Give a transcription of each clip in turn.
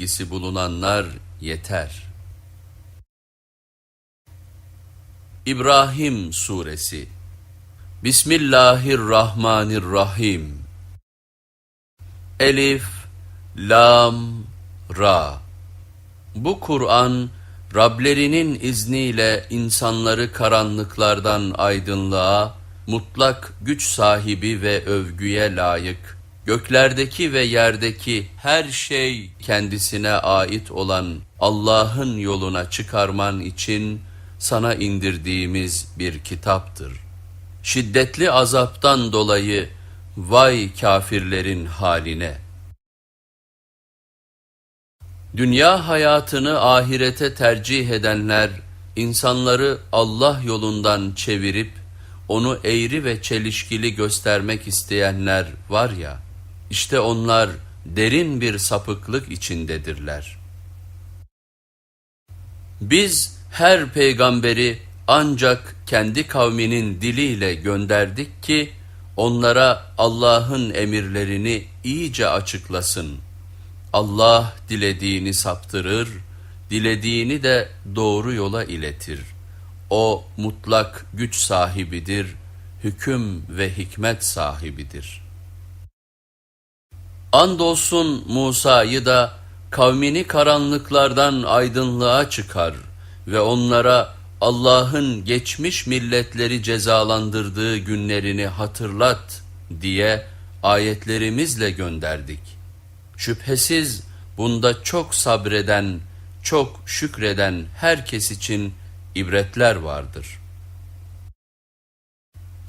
bilgisi bulunanlar yeter. İbrahim Suresi Bismillahirrahmanirrahim. Elif, Lam, Ra. Bu Kur'an, Rablerinin izniyle insanları karanlıklardan aydınlığa, mutlak güç sahibi ve övgüye layık, göklerdeki ve yerdeki her şey kendisine ait olan Allah'ın yoluna çıkarman için sana indirdiğimiz bir kitaptır. Şiddetli azaptan dolayı vay kafirlerin haline. Dünya hayatını ahirete tercih edenler, insanları Allah yolundan çevirip, onu eğri ve çelişkili göstermek isteyenler var ya, işte onlar derin bir sapıklık içindedirler. Biz her peygamberi ancak kendi kavminin diliyle gönderdik ki, onlara Allah'ın emirlerini iyice açıklasın. Allah dilediğini saptırır, dilediğini de doğru yola iletir. O mutlak güç sahibidir, hüküm ve hikmet sahibidir. Andolsun Musa'yı da kavmini karanlıklardan aydınlığa çıkar ve onlara Allah'ın geçmiş milletleri cezalandırdığı günlerini hatırlat diye ayetlerimizle gönderdik. Şüphesiz bunda çok sabreden, çok şükreden herkes için ibretler vardır.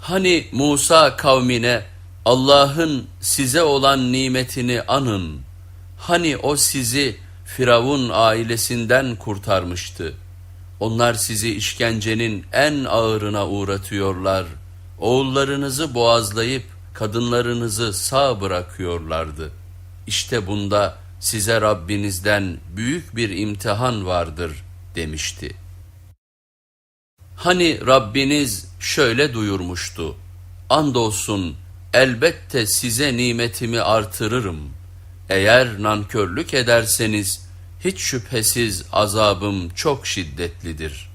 Hani Musa kavmine Allah'ın size olan nimetini anın, hani o sizi Firavun ailesinden kurtarmıştı. Onlar sizi işkencenin en ağırına uğratıyorlar. Oğullarınızı boğazlayıp kadınlarınızı sağ bırakıyorlardı. İşte bunda size Rabbinizden büyük bir imtihan vardır demişti. Hani Rabbiniz şöyle duyurmuştu. Andolsun elbette size nimetimi artırırım. Eğer nankörlük ederseniz hiç şüphesiz azabım çok şiddetlidir.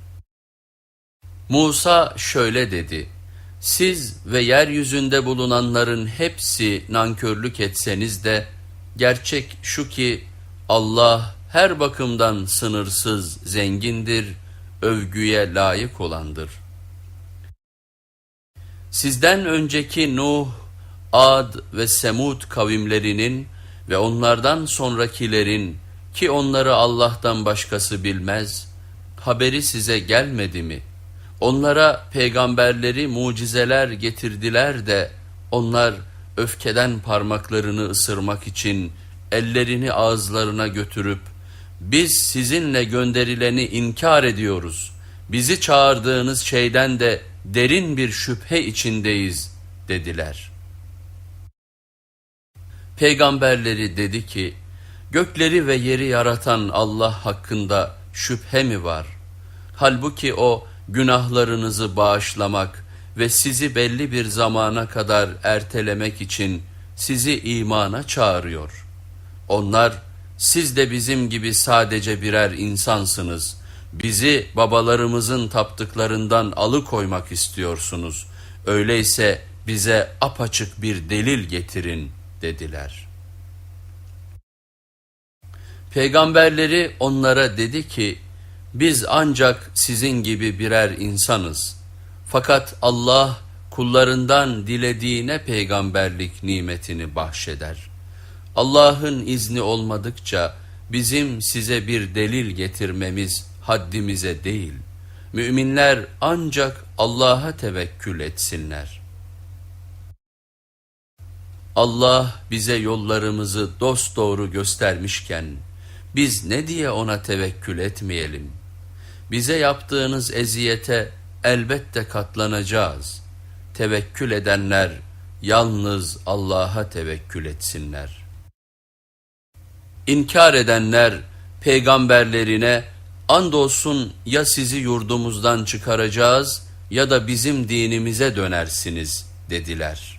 Musa şöyle dedi. Siz ve yeryüzünde bulunanların hepsi nankörlük etseniz de gerçek şu ki Allah her bakımdan sınırsız zengindir, övgüye layık olandır. Sizden önceki Nuh, Ad ve Semud kavimlerinin ve onlardan sonrakilerin ki onları Allah'tan başkası bilmez, haberi size gelmedi mi? Onlara peygamberleri mucizeler getirdiler de onlar öfkeden parmaklarını ısırmak için ellerini ağızlarına götürüp biz sizinle gönderileni inkar ediyoruz. Bizi çağırdığınız şeyden de derin bir şüphe içindeyiz dediler. Peygamberleri dedi ki, gökleri ve yeri yaratan Allah hakkında şüphe mi var? Halbuki o günahlarınızı bağışlamak ve sizi belli bir zamana kadar ertelemek için sizi imana çağırıyor. Onlar, siz de bizim gibi sadece birer insansınız. Bizi babalarımızın taptıklarından alıkoymak istiyorsunuz. Öyleyse bize apaçık bir delil getirin dediler. Peygamberleri onlara dedi ki, biz ancak sizin gibi birer insanız. Fakat Allah kullarından dilediğine peygamberlik nimetini bahşeder. Allah'ın izni olmadıkça bizim size bir delil getirmemiz haddimize değil. Müminler ancak Allah'a tevekkül etsinler. Allah bize yollarımızı dosdoğru göstermişken biz ne diye ona tevekkül etmeyelim? Bize yaptığınız eziyete elbette katlanacağız. Tevekkül edenler yalnız Allah'a tevekkül etsinler. İnkar edenler peygamberlerine andolsun ya sizi yurdumuzdan çıkaracağız ya da bizim dinimize dönersiniz dediler.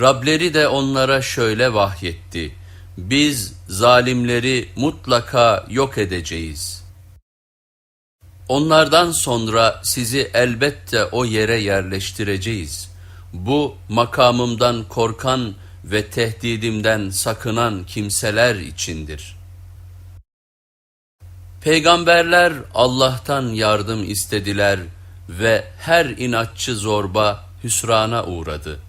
Rableri de onlara şöyle vahyetti. biz zalimleri mutlaka yok edeceğiz. Onlardan sonra sizi elbette o yere yerleştireceğiz. Bu makamımdan korkan ve tehdidimden sakınan kimseler içindir. Peygamberler Allah'tan yardım istediler ve her inatçı zorba hüsrana uğradı.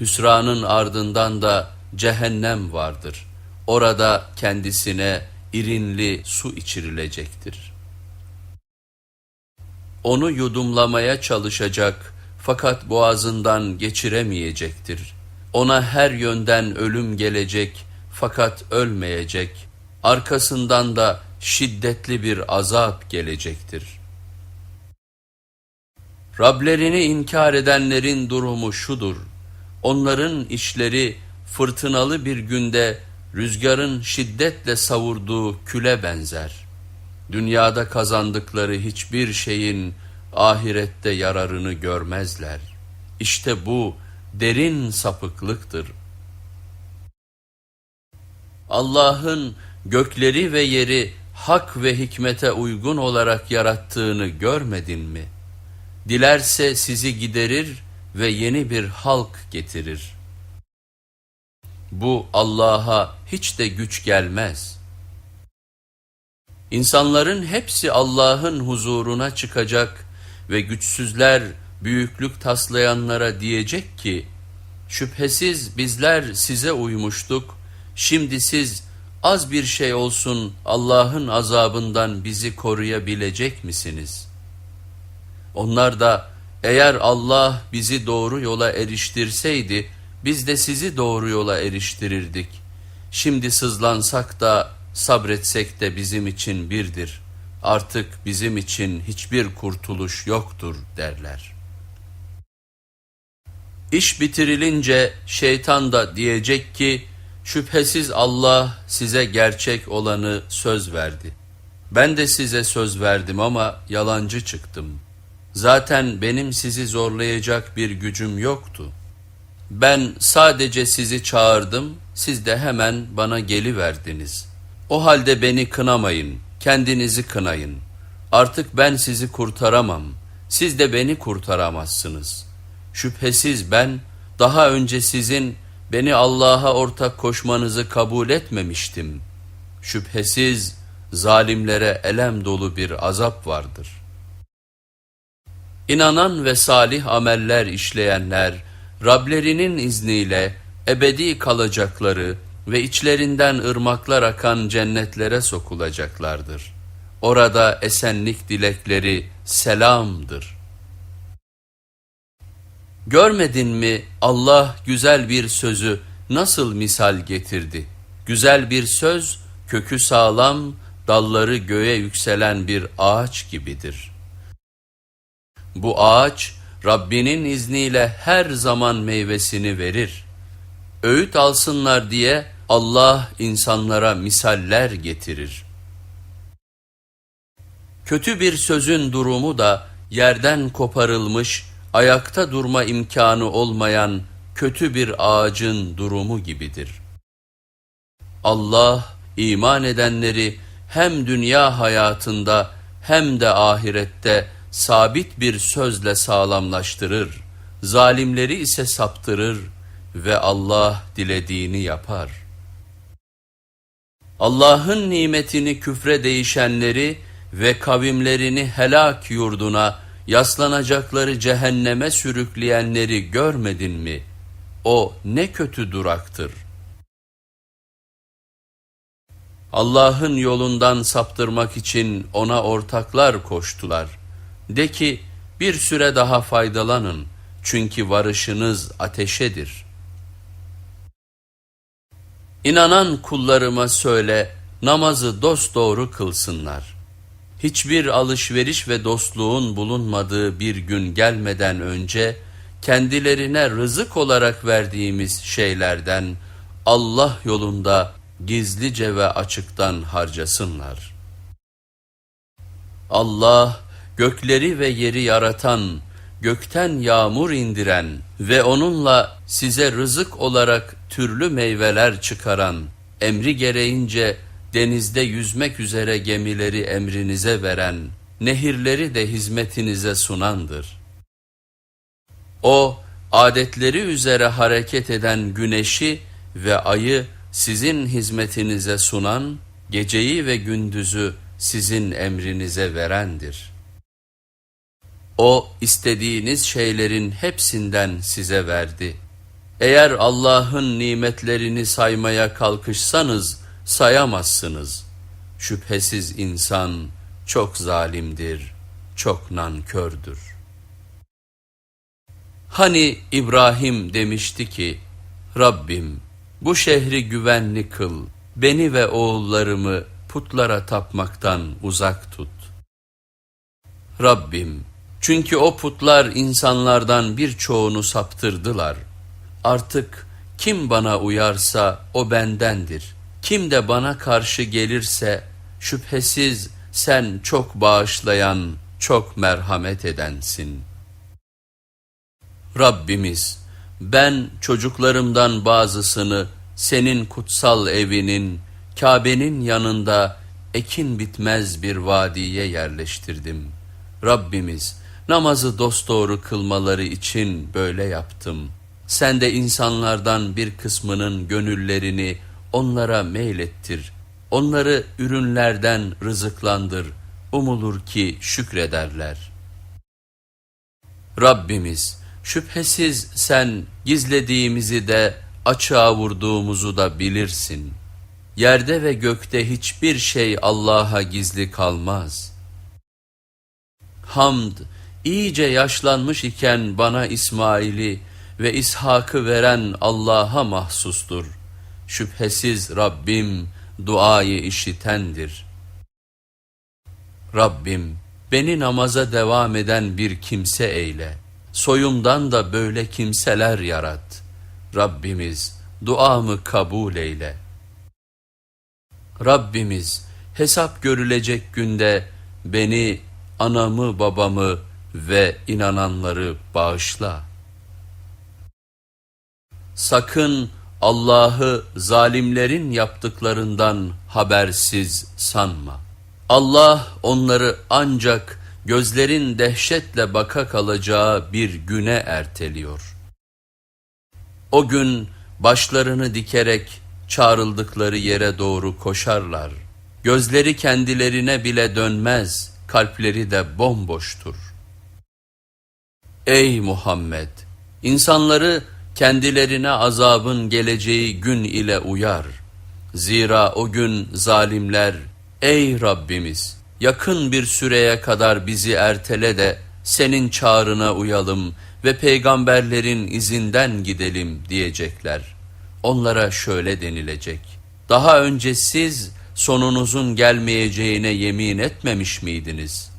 Hüsranın ardından da cehennem vardır. Orada kendisine irinli su içirilecektir. Onu yudumlamaya çalışacak fakat boğazından geçiremeyecektir. Ona her yönden ölüm gelecek fakat ölmeyecek. Arkasından da şiddetli bir azap gelecektir. Rablerini inkar edenlerin durumu şudur. Onların işleri fırtınalı bir günde rüzgarın şiddetle savurduğu küle benzer. Dünyada kazandıkları hiçbir şeyin ahirette yararını görmezler. İşte bu derin sapıklıktır. Allah'ın gökleri ve yeri hak ve hikmete uygun olarak yarattığını görmedin mi? Dilerse sizi giderir ve yeni bir halk getirir. Bu Allah'a hiç de güç gelmez. İnsanların hepsi Allah'ın huzuruna çıkacak ve güçsüzler büyüklük taslayanlara diyecek ki, şüphesiz bizler size uymuştuk, şimdi siz az bir şey olsun Allah'ın azabından bizi koruyabilecek misiniz? Onlar da eğer Allah bizi doğru yola eriştirseydi biz de sizi doğru yola eriştirirdik. Şimdi sızlansak da sabretsek de bizim için birdir. Artık bizim için hiçbir kurtuluş yoktur derler. İş bitirilince şeytan da diyecek ki şüphesiz Allah size gerçek olanı söz verdi. Ben de size söz verdim ama yalancı çıktım. Zaten benim sizi zorlayacak bir gücüm yoktu. Ben sadece sizi çağırdım, siz de hemen bana geliverdiniz. O halde beni kınamayın, kendinizi kınayın. Artık ben sizi kurtaramam, siz de beni kurtaramazsınız. Şüphesiz ben daha önce sizin beni Allah'a ortak koşmanızı kabul etmemiştim. Şüphesiz zalimlere elem dolu bir azap vardır.'' İnanan ve salih ameller işleyenler, Rablerinin izniyle ebedi kalacakları ve içlerinden ırmaklar akan cennetlere sokulacaklardır. Orada esenlik dilekleri selamdır. Görmedin mi Allah güzel bir sözü nasıl misal getirdi? Güzel bir söz, kökü sağlam, dalları göğe yükselen bir ağaç gibidir.'' Bu ağaç Rabbinin izniyle her zaman meyvesini verir. Öğüt alsınlar diye Allah insanlara misaller getirir. Kötü bir sözün durumu da yerden koparılmış, ayakta durma imkanı olmayan kötü bir ağacın durumu gibidir. Allah iman edenleri hem dünya hayatında hem de ahirette sabit bir sözle sağlamlaştırır, zalimleri ise saptırır ve Allah dilediğini yapar. Allah'ın nimetini küfre değişenleri ve kavimlerini helak yurduna, yaslanacakları cehenneme sürükleyenleri görmedin mi? O ne kötü duraktır. Allah'ın yolundan saptırmak için ona ortaklar koştular.'' De ki bir süre daha faydalanın çünkü varışınız ateşedir. İnanan kullarıma söyle namazı dosdoğru kılsınlar. Hiçbir alışveriş ve dostluğun bulunmadığı bir gün gelmeden önce kendilerine rızık olarak verdiğimiz şeylerden Allah yolunda gizlice ve açıktan harcasınlar. Allah gökleri ve yeri yaratan, gökten yağmur indiren ve onunla size rızık olarak türlü meyveler çıkaran, emri gereğince denizde yüzmek üzere gemileri emrinize veren, nehirleri de hizmetinize sunandır. O, adetleri üzere hareket eden güneşi ve ayı sizin hizmetinize sunan, geceyi ve gündüzü sizin emrinize verendir. O istediğiniz şeylerin hepsinden size verdi. Eğer Allah'ın nimetlerini saymaya kalkışsanız sayamazsınız. Şüphesiz insan çok zalimdir, çok nankördür. Hani İbrahim demişti ki, Rabbim bu şehri güvenli kıl, beni ve oğullarımı putlara tapmaktan uzak tut. Rabbim, çünkü o putlar insanlardan birçoğunu saptırdılar. Artık kim bana uyarsa o bendendir. Kim de bana karşı gelirse şüphesiz sen çok bağışlayan, çok merhamet edensin. Rabbimiz, ben çocuklarımdan bazısını senin kutsal evinin, Kabe'nin yanında ekin bitmez bir vadiye yerleştirdim. Rabbimiz, namazı dosdoğru kılmaları için böyle yaptım. Sen de insanlardan bir kısmının gönüllerini onlara meylettir. Onları ürünlerden rızıklandır. Umulur ki şükrederler. Rabbimiz, şüphesiz sen gizlediğimizi de açığa vurduğumuzu da bilirsin. Yerde ve gökte hiçbir şey Allah'a gizli kalmaz. Hamd, iyice yaşlanmış iken bana İsmail'i ve İshak'ı veren Allah'a mahsustur. Şüphesiz Rabbim duayı işitendir. Rabbim beni namaza devam eden bir kimse eyle. Soyumdan da böyle kimseler yarat. Rabbimiz duamı kabul eyle. Rabbimiz hesap görülecek günde beni, anamı, babamı ve inananları bağışla. Sakın Allah'ı zalimlerin yaptıklarından habersiz sanma. Allah onları ancak gözlerin dehşetle baka kalacağı bir güne erteliyor. O gün başlarını dikerek çağrıldıkları yere doğru koşarlar. Gözleri kendilerine bile dönmez, kalpleri de bomboştur. Ey Muhammed! insanları kendilerine azabın geleceği gün ile uyar. Zira o gün zalimler, ey Rabbimiz! Yakın bir süreye kadar bizi ertele de senin çağrına uyalım ve peygamberlerin izinden gidelim diyecekler. Onlara şöyle denilecek. Daha önce siz sonunuzun gelmeyeceğine yemin etmemiş miydiniz?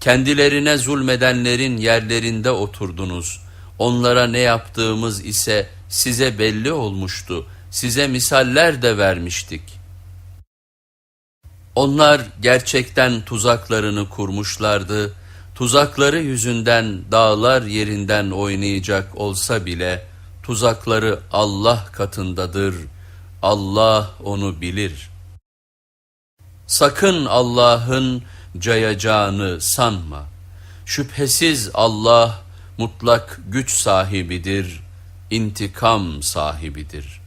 Kendilerine zulmedenlerin yerlerinde oturdunuz. Onlara ne yaptığımız ise size belli olmuştu. Size misaller de vermiştik. Onlar gerçekten tuzaklarını kurmuşlardı. Tuzakları yüzünden dağlar yerinden oynayacak olsa bile tuzakları Allah katındadır. Allah onu bilir. Sakın Allah'ın cayacağını sanma. Şüphesiz Allah mutlak güç sahibidir, intikam sahibidir.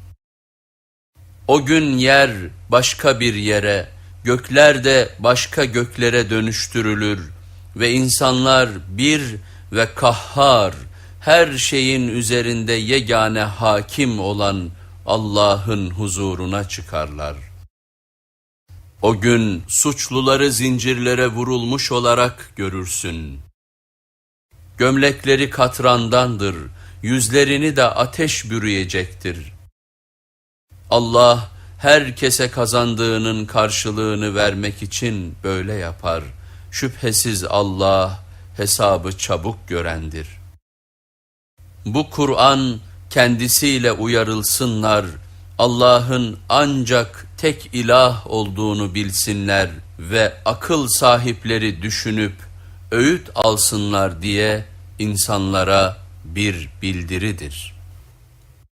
O gün yer başka bir yere, gökler de başka göklere dönüştürülür ve insanlar bir ve kahhar, her şeyin üzerinde yegane hakim olan Allah'ın huzuruna çıkarlar. O gün suçluları zincirlere vurulmuş olarak görürsün. Gömlekleri katrandandır, yüzlerini de ateş bürüyecektir. Allah herkese kazandığının karşılığını vermek için böyle yapar. Şüphesiz Allah hesabı çabuk görendir. Bu Kur'an kendisiyle uyarılsınlar, Allah'ın ancak tek ilah olduğunu bilsinler ve akıl sahipleri düşünüp öğüt alsınlar diye insanlara bir bildiridir.''